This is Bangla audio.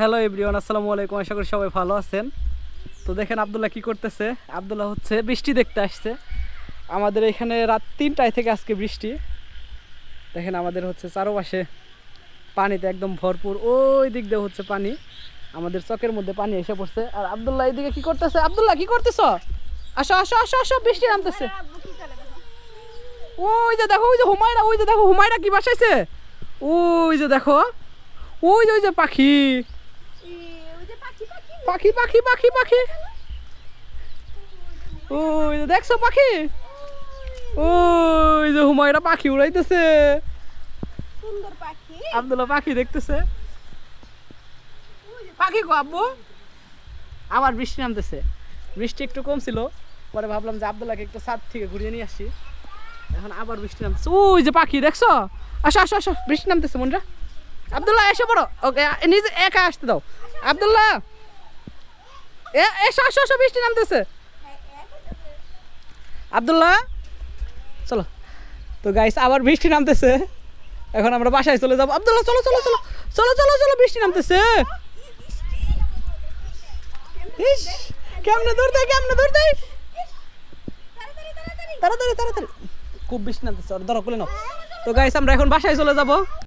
হ্যালো এভরিওয়ান আসসালামু আলাইকুম। আশা করি সবাই ভালো আছেন। তো দেখেন আবদুল্লাহ কি করতেছে। আবদুল্লাহ হচ্ছে বৃষ্টি দেখতে আসছে। আমাদের এখানে রাত তিনটায় থেকে আজকে বৃষ্টি। দেখেন আমাদের হচ্ছে চারোপাশে পানিতে একদম ভরপুর। ওই দিক দিয়ে হচ্ছে পানি। আমাদের চকের মধ্যে পানি এসে পড়ছে। আর আবদুল্লাহ এদিকে কি করতেছে? আবদুল্লাহ কি করতেছ? আসো আসো আসো আসো বৃষ্টি নামতেছে। ওই যে দেখো ওই যে হুমায়রা ওই যে দেখো হুমায়রা কি বাসাইছে? ওই যে দেখো ওই যে ওই যে পাখি। পাখি পাখি পাখি পাখি। ওই যে দেখছ পাখি? ওই যে হুমায়রা পাখি উড়াইতেছে। সুন্দর পাখি। আব্দুল্লাহ পাখি দেখতেছে। পাখি গো আব্বু। আবার বৃষ্টি নামতেছে। বৃষ্টি একটু কম ছিল পরে ভাবলাম যে আব্দুল্লাহকে একটু ছাদ থেকে ঘুরিয়ে নিয়ে আসি। এখন আবার বৃষ্টি নামতেছে। ওই যে পাখি দেখছ? আসো আসো আসো। বৃষ্টি নামতেছে মনরা আব্দুল্লাহ এসে পড়ো ওকে নিজে একা আসতে দাও। আব্দুল্লাহ! বৃষ্টি নামতেছে। আব্দুল্লাহ, চলো। তো গাইস আবার বৃষ্টি নামতেছে। এখন আমরা বাসায় চলে যাব। আব্দুল্লাহ, চলো চলো চলো চলো চলো চলো, বৃষ্টি নামতেছে। ইস, কেমনে দৌড় দেয়, কেমনে দৌড় দেয়? তাড়াতাড়ি তাড়াতাড়ি। খুব বৃষ্টি নামতেছে। ধরো খুলে নাও। তো গাইস আমরা এখন বাসায় চলে যাব।